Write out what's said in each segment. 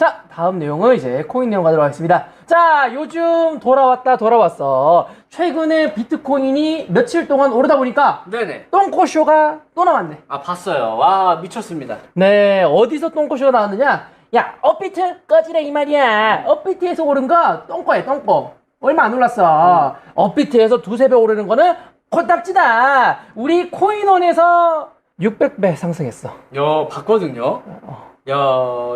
자, 다음 내용은 이제 코인 내용 가도록 하겠습니다. 자, 요즘 돌아왔다 돌아왔어. 최근에 비트코인이 며칠 동안 오르다 보니까 네네. 똥꼬쇼가 또 나왔네. 아 봤어요. 와 미쳤습니다. 네, 어디서 똥꼬쇼가 나왔느냐? 야, 업비트 꺼지래 이 말이야. 업비트에서 오른 거 똥꼬야, 똥꼬. 얼마 안 올랐어. 업비트에서 두세 배 오르는 거는 코딱지다. 우리 코인원에서 600배 상승했어. 야 봤거든요. 야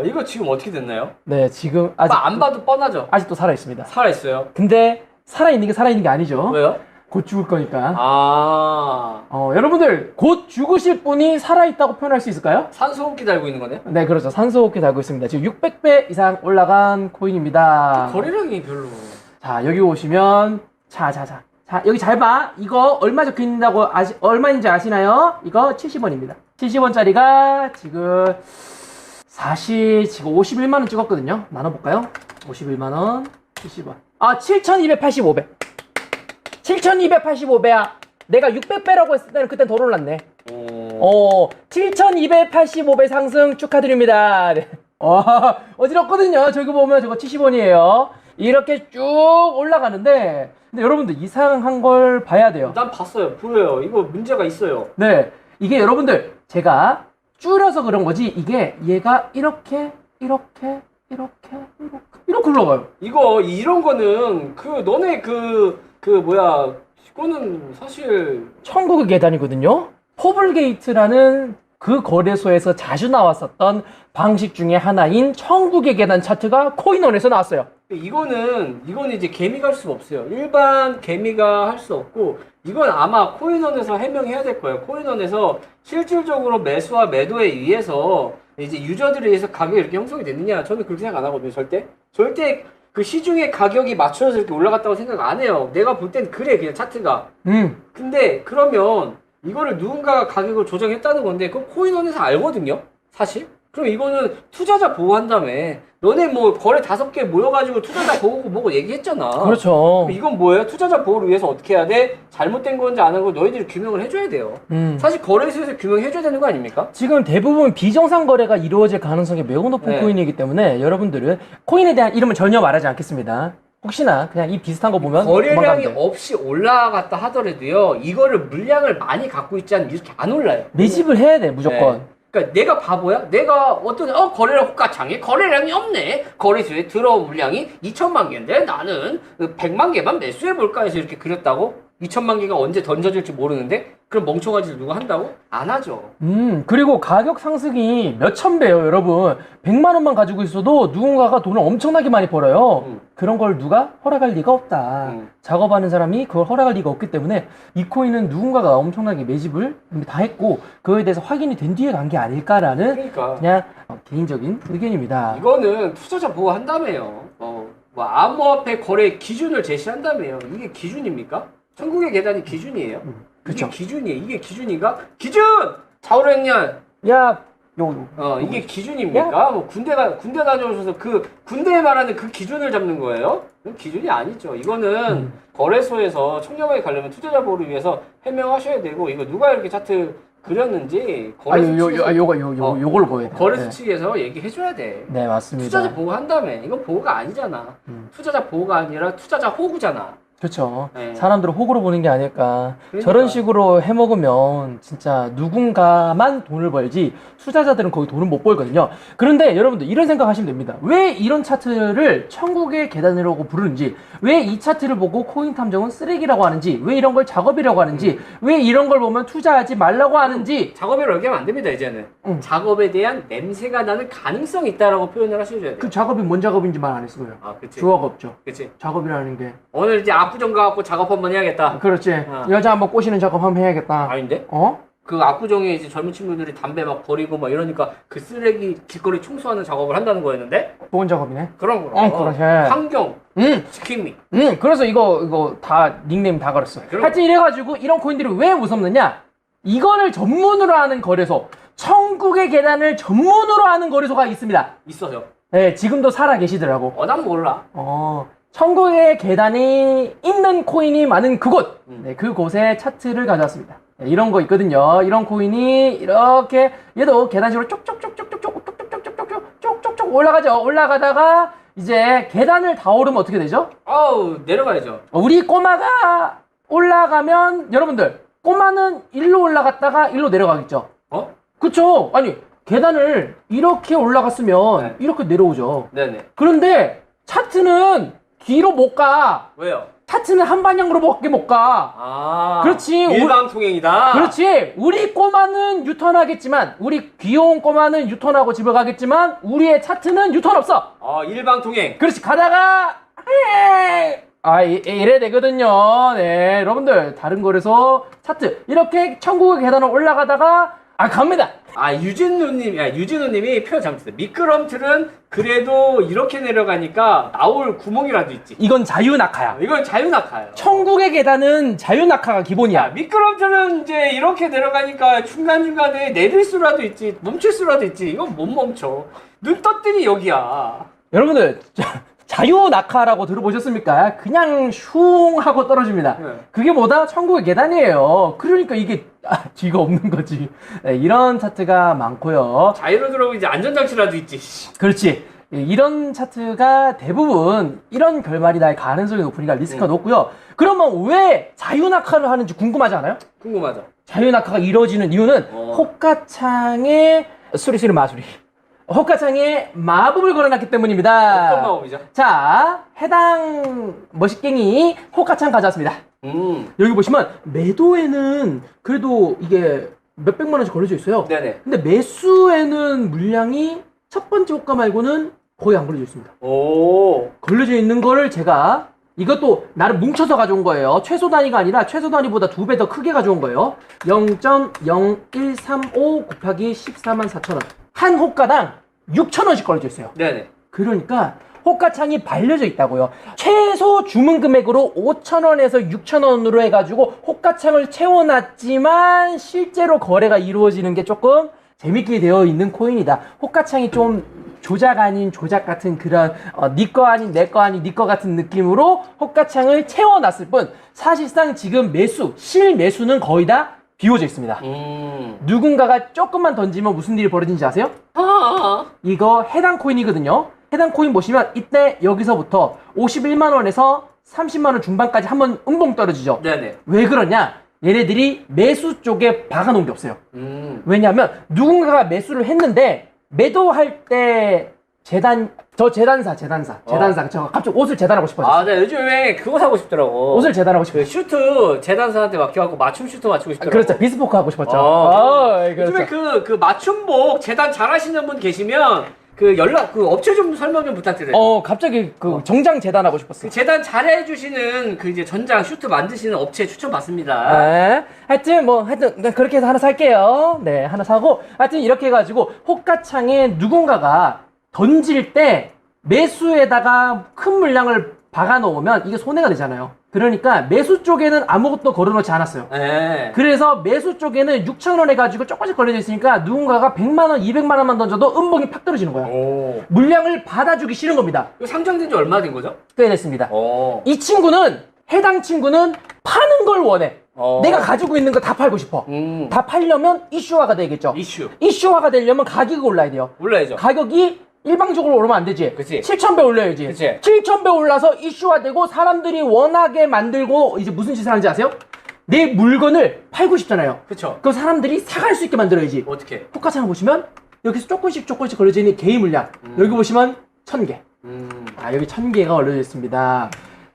이거 지금 어떻게 됐나요? 네, 지금 아직 아, 안 봐도 뻔하죠. 아직도 살아 있습니다. 살아 있어요. 근데 살아 있는 게 살아 있는 게 아니죠. 왜요? 곧 죽을 거니까. 아 어, 여러분들 곧 죽으실 분이 살아 있다고 표현할 수 있을까요? 산소호흡기 달고 있는 거네. 네, 그렇죠. 산소호흡기 달고 있습니다. 지금 600배 이상 올라간 코인입니다. 거래량이 별로. 자, 여기 오시면 자, 자, 자. 자, 여기 잘 봐. 이거 얼마 적혀 있다고 아시 얼마인지 아시나요? 이거 70원입니다. 70원짜리가 지금 사실 지금 51만 원 찍었거든요. 나눠 볼까요? 51만 원, 70원. 아, 7,285배. 7,285배야. 내가 600배라고 했을 때는 그땐 더 올랐네. 오. 어, 7,285배 상승 축하드립니다. 네. 어, 어지럽거든요. 저기 보면 저거 70원이에요. 이렇게 쭉 올라가는데, 근데 여러분들 이상한 걸 봐야 돼요. 난 봤어요. 보여요. 이거 문제가 있어요. 네. 이게 여러분들, 제가 줄여서 그런 거지, 이게 얘가 이렇게, 이렇게, 이렇게, 이렇게, 이렇게 올라가요. 이거 이런 거는 그 너네 그그 뭐야 이거는 사실 천국의 계단이거든요. 포블게이트라는 그 거래소에서 자주 나왔었던 방식 중에 하나인 천국의 계단 차트가 코인원에서 나왔어요. 이거는 이거는 이제 개미가 할 수가 없어요. 일반 개미가 할 수 없고 이건 아마 코인원에서 해명해야 될 거예요. 코인원에서 실질적으로 매수와 매도에 의해서 이제 유저들에 의해서 가격이 이렇게 형성이 됐느냐? 저는 그렇게 생각 안 하거든요. 절대 절대 그 시중의 가격이 맞춰서 이렇게 올라갔다고 생각 안 해요. 내가 볼 땐 그래 그냥 차트가. 음, 근데 그러면 이거를 누군가가 가격을 조정했다는 건데 그 코인원에서 알거든요 사실 그럼 이거는 투자자 보호한다며 너네 뭐 거래 다섯 개 모여가지고 투자자 보호고 뭐고 얘기했잖아 그렇죠. 그럼 이건 뭐예요 투자자 보호를 위해서 어떻게 해야 돼 잘못된 건지 안 한 걸 너희들이 규명을 해줘야 돼요 음. 사실 거래소에서 규명해줘야 되는 거 아닙니까 지금 대부분 비정상 거래가 이루어질 가능성이 매우 높은 네. 코인이기 때문에 여러분들은 코인에 대한 이름은 전혀 말하지 않겠습니다. 혹시나 그냥 이 비슷한 거 보면 거래량이 도망가면. 없이 올라갔다 하더라도요 이거를 물량을 많이 갖고 있지 않으면 이렇게 안 올라요 매집을 해야 돼 무조건. 네. 그러니까 내가 바보야? 내가 어떤 어 거래량 호가창에 거래량이 없네. 거래소에 들어온 물량이 2천만 개인데 나는 100만 개만 매수해 볼까 해서 이렇게 그렸다고? 2천만 개가 언제 던져질지 모르는데 그럼 멍청한 짓을 누가 한다고? 안 하죠. 음, 그리고 가격 상승이 몇천 배요, 여러분. 100만 원만 가지고 있어도 누군가가 돈을 엄청나게 많이 벌어요. 음. 그런 걸 누가 허락할 리가 없다. 음. 작업하는 사람이 그걸 허락할 리가 없기 때문에 이 코인은 누군가가 엄청나게 매집을 이미 다 했고 그거에 대해서 확인이 된 뒤에 간 게 아닐까라는 그러니까 그냥 어, 개인적인 의견입니다. 이거는 투자자 보호한다며요. 어, 뭐 암호화폐 거래 기준을 제시한다며요. 이게 기준입니까? 천국의 계단이 기준이에요. 이게 기준이에요. 이게 기준인가? 기준! 자오랭년 야, 요, 요. 어, 이게 기준입니까? 뭐 군대가 군대 다녀오셔서 그 군대에 말하는 그 기준을 잡는 거예요? 기준이 아니죠. 이거는 음. 거래소에서 청렴하게 가려면 투자자 보호를 위해서 해명하셔야 되고 이거 누가 이렇게 차트 그렸는지 아, 거래소 요, 요, 요, 측에서, 아, 요거, 요, 요, 어, 요걸 보여야 돼. 거래소 네. 측에서 얘기해줘야 돼. 네, 맞습니다. 투자자 보호 한다며. 이건 보호가 아니잖아. 음. 투자자 보호가 아니라 투자자 호구잖아. 그렇죠. 네. 사람들을 호구로 보는 게 아닐까. 그러니까. 저런 식으로 해 먹으면 진짜 누군가만 돈을 벌지 투자자들은 거의 돈을 못 벌거든요. 그런데 여러분들 이런 생각 하시면 됩니다. 왜 이런 차트를 천국의 계단이라고 부르는지, 왜 이 차트를 보고 코인 탐정은 쓰레기라고 하는지, 왜 이런 걸 작업이라고 하는지, 왜 이런 걸 보면 투자하지 말라고 하는지, 작업을 얘기하면 안 됩니다, 이제는. 음. 작업에 대한 냄새가 나는 가능성이 있다라고 표현을 하셔야 돼요. 그 작업이 뭔 작업인지 말 안 했어요. 아, 그치. 주어가 없죠. 그치. 작업이라는 게. 오늘 이제 압구정 가갖고 작업 한번 해야겠다. 그렇지. 어. 여자 한번 꼬시는 작업 한번 해야겠다. 아닌데? 어? 그 압구정에 이제 젊은 친구들이 담배 막 버리고 막 이러니까 그 쓰레기 길거리 청소하는 작업을 한다는 거였는데? 좋은 작업이네. 그런 거. 어, 그러지. 환경, 응. 지킴이. 응, 그래서 이거, 이거 다 닉네임 다 걸었어. 그럼- 하여튼 이래가지고 이런 코인들이 왜 무섭느냐? 이거를 전문으로 하는 거래소, 천국의 계단을 전문으로 하는 거래소가 있습니다. 있어요. 네, 지금도 살아 계시더라고. 어, 난 몰라. 어, 천국의 계단이 있는 코인이 많은 그곳, 음. 네, 그곳의 차트를 가져왔습니다. 네, 이런 거 있거든요. 이런 코인이 이렇게 얘도 계단식으로 쪽쪽쪽쪽쪽쪽쪽쪽쪽쪽쪽쪽쪽쪽쪽 올라가죠. 올라가다가 이제 계단을 다 오르면 어떻게 되죠? 아우 내려가야죠. 우리 꼬마가 올라가면 여러분들 꼬마는 일로 올라갔다가 일로 내려가겠죠. 어? 그쵸? 아니 계단을 이렇게 올라갔으면 네. 이렇게 내려오죠. 네네. 그런데 차트는 뒤로 못 가. 왜요? 차트는 한 방향으로밖에 못 가. 아 그렇지. 일방 통행이다. 그렇지. 우리 꼬마는 유턴하겠지만 우리 귀여운 꼬마는 유턴하고 집에 가겠지만 우리의 차트는 유턴 없어. 아 일방 통행. 그렇지. 가다가 아 이- 이래 되거든요. 네, 여러분들 다른 거에서 차트 이렇게 천국의 계단을 올라가다가 아 갑니다. 아 유진우님, 야 유진우님이 표현 잘못했어요. 미끄럼틀은 그래도 이렇게 내려가니까 나올 구멍이라도 있지. 이건 자유낙하야. 이건 자유낙하예요. 천국의 계단은 자유낙하가 야, 기본이야. 미끄럼틀은 이제 이렇게 내려가니까 중간중간에 내릴 수라도 있지, 멈출 수라도 있지. 이건 못 멈춰. 눈 떴더니 여기야. 여러분들 자, 자유 낙하라고 들어보셨습니까? 그냥 슝 하고 떨어집니다. 네. 그게 뭐다? 천국의 계단이에요. 그러니까 이게 아, 뒤가 없는 거지. 네, 이런 차트가 많고요. 자유로 들어오고 이제 안전장치라도 있지. 씨. 그렇지. 예, 이런 차트가 대부분 이런 결말이 날 가능성이 높으니까 리스크가 음. 높고요. 그러면 왜 자유낙하를 하는지 궁금하지 않아요? 궁금하죠? 자유낙하가 이루어지는 이유는 어. 호가창의 수리수리 마수리. 호가창에 마법을 걸어놨기 때문입니다. 어떤 마법이죠? 자, 해당 머시갱이 호가창 가져왔습니다. 음, 여기 보시면 매도에는 그래도 이게 몇백만 원씩 걸려져 있어요. 네네. 근데 매수에는 물량이 첫 번째 호가 말고는 거의 안 걸려져 있습니다. 오, 걸려져 있는 거를 제가 이것도 나를 뭉쳐서 가져온 거예요. 최소 단위가 아니라 최소 단위보다 두 배 더 크게 가져온 거예요. 0.0135 곱하기 14만 4천 원. 한 호가당 6천 원씩 걸려져 있어요. 네네. 그러니까 호가창이 발려져 있다고요. 최소 주문 금액으로 5,000원에서 6,000원으로 해가지고 호가창을 채워놨지만 실제로 거래가 이루어지는 게 조금 재밌게 되어 있는 코인이다. 호가창이 좀 조작 아닌 조작 같은 그런 어, 니거 아닌 내 거 아닌 니거 같은 느낌으로 호가창을 채워놨을 뿐 사실상 지금 매수 실 매수는 거의 다 비워져 있습니다. 음. 누군가가 조금만 던지면 무슨 일이 벌어진지 아세요? 아, 이거 해당 코인이거든요. 해당 코인 보시면 이때 여기서부터 51만 원에서 30만 원 중반까지 한번 음봉 떨어지죠. 네네. 왜 그러냐? 얘네들이 매수 쪽에 박아놓은 게 없어요. 음. 왜냐하면 누군가가 매수를 했는데 매도할 때 재단 저 재단사 재단사 재단사 저 갑자기 옷을 재단하고 싶어졌어. 아, 나 요즘에 그거 사고 싶더라고. 옷을 재단하고 싶어. 그 슈트 재단사한테 맡겨갖고 맞춤 슈트 맞추고 싶더라고. 그렇죠. 비스포크 하고 싶었죠. 어, 어, 요즘에 그렇죠. 그, 그 맞춤복 재단 잘 하시는 분 계시면 그 연락, 그 업체 좀 설명 좀 부탁드려요. 어 갑자기 그 정장 재단하고 싶었어. 그 재단 잘 해주시는 그 이제 전장 슈트 만드시는 업체 추천 받습니다. 네. 하여튼 뭐 하여튼 네, 그렇게 해서 하나 살게요. 네, 하나 사고 하여튼 이렇게 해가지고 호가창에 누군가가 던질 때 매수에다가 큰 물량을 박아 놓으면 이게 손해가 되잖아요. 그러니까 매수 쪽에는 아무것도 걸어놓지 않았어요. 네. 그래서 매수 쪽에는 6천 원 해가지고 조금씩 걸려져 있으니까 누군가가 100만 원, 200만 원만 던져도 음봉이 팍 떨어지는 거야. 오. 물량을 받아주기 싫은 겁니다. 이거 상장된 지 얼마 된 거죠? 꽤 됐습니다. 오. 이 친구는 해당 친구는 파는 걸 원해. 어. 내가 가지고 있는 거 다 팔고 싶어. 음. 다 팔려면 이슈화가 되겠죠. 이슈. 이슈화가 되려면 가격이 올라야 돼요. 올라야죠. 가격이 일방적으로 오르면 안 되지. 그치. 7,000배 올려야지. 그치. 7,000배 올라서 이슈화되고 사람들이 원하게 만들고 이제 무슨 짓을 하는지 아세요? 내 물건을 팔고 싶잖아요. 그쵸. 그럼 사람들이 사갈 수 있게 만들어야지. 어떻게? 포카창을 보시면 여기서 조금씩 조금씩 걸려져 있는 개인 물량. 여기 보시면 1,000개. 음. 아, 여기 1,000개가 걸려져 있습니다.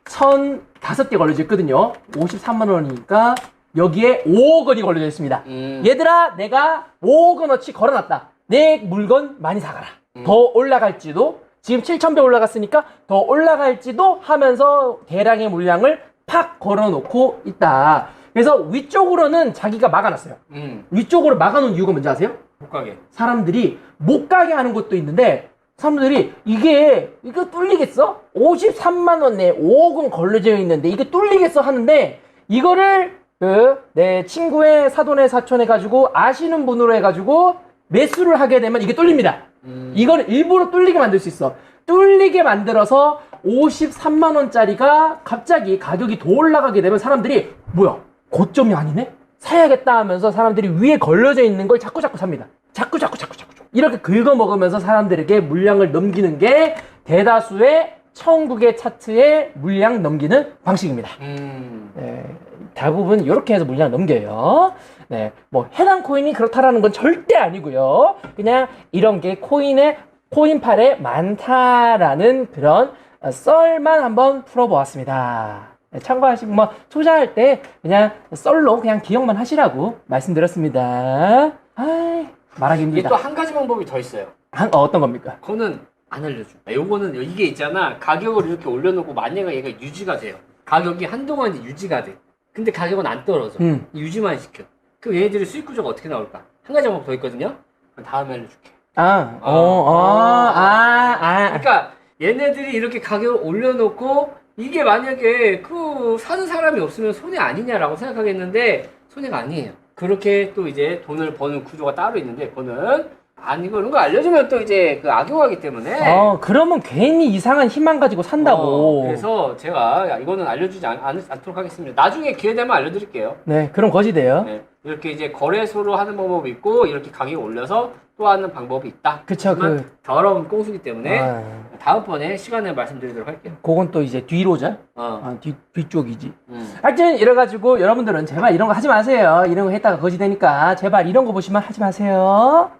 1,005개 걸려져 있거든요. 53만 원이니까 여기에 5억 원이 걸려져 있습니다. 음. 얘들아, 내가 5억 원어치 걸어놨다. 내 물건 많이 사가라. 더 올라갈지도, 지금 7,000배 올라갔으니까 더 올라갈지도 하면서 대량의 물량을 팍 걸어놓고 있다. 그래서 위쪽으로는 자기가 막아놨어요. 음. 위쪽으로 막아놓은 이유가 뭔지 아세요? 못 가게. 사람들이 못 가게 하는 것도 있는데 사람들이 이게 이거 뚫리겠어? 53만 원에 5억 원 걸려져 있는데 이게 뚫리겠어 하는데 이거를 그 내 친구의 사돈의 사촌 해 가지고 아시는 분으로 해 가지고 매수를 하게 되면 이게 뚫립니다. 음. 이걸 일부러 뚫리게 만들 수 있어. 뚫리게 만들어서 53만 원짜리가 갑자기 가격이 더 올라가게 되면 사람들이 뭐야 고점이 아니네? 사야겠다 하면서 사람들이 위에 걸려져 있는 걸 자꾸 자꾸 삽니다. 자꾸 자꾸 자꾸 자꾸. 이렇게 긁어 먹으면서 사람들에게 물량을 넘기는 게 대다수의 천국의 차트에 물량 넘기는 방식입니다. 음. 네, 대부분 이렇게 해서 물량 넘겨요. 네, 뭐 해당 코인이 그렇다라는 건 절대 아니고요. 그냥 이런 게 코인의 코인팔에 많다라는 그런 어, 썰만 한번 풀어보았습니다. 네, 참고하시고 뭐 투자할 때 그냥 썰로 그냥 기억만 하시라고 말씀드렸습니다. 아이, 말하기 이게 힘들다. 또 한 가지 방법이 더 있어요. 한, 어, 어떤 겁니까? 그거는 안 알려줘. 요거는 이게 있잖아. 가격을 이렇게 올려놓고 만약에 얘가 유지가 돼요. 가격이 한동안 이제 유지가 돼. 근데 가격은 안 떨어져. 음. 유지만 시켜. 그럼 얘네들이 수익 구조가 어떻게 나올까? 한 가지 방법 더 있거든요. 그럼 다음에 알려줄게. 아, 어, 어, 아, 아. 그러니까 얘네들이 이렇게 가격을 올려놓고 이게 만약에 그 사는 사람이 없으면 손해 아니냐라고 생각하겠는데 손해가 아니에요. 그렇게 또 이제 돈을 버는 구조가 따로 있는데 그거는 아니고 그런 거 알려주면 또 이제 그 악용하기 때문에 어, 그러면 괜히 이상한 힘만 가지고 산다고. 어, 그래서 제가 야, 이거는 알려주지 않, 않, 않 도록 하겠습니다. 나중에 기회 되면 알려드릴게요. 네, 그럼 거지 돼요. 네, 이렇게 이제 거래소로 하는 방법이 있고 이렇게 가격 올려서 또 하는 방법이 있다. 그쵸, 하지만 그- 더러운 꽁수기 때문에 아, 다음번에 시간을 말씀드리도록 할게요. 그건 또 이제 뒤로죠. 어. 아, 뒤, 뒤쪽이지. 음. 하여튼 이래가지고 여러분들은 제발 이런 거 하지 마세요. 이런 거 했다가 거지 되니까 제발 이런 거 보시면 하지 마세요.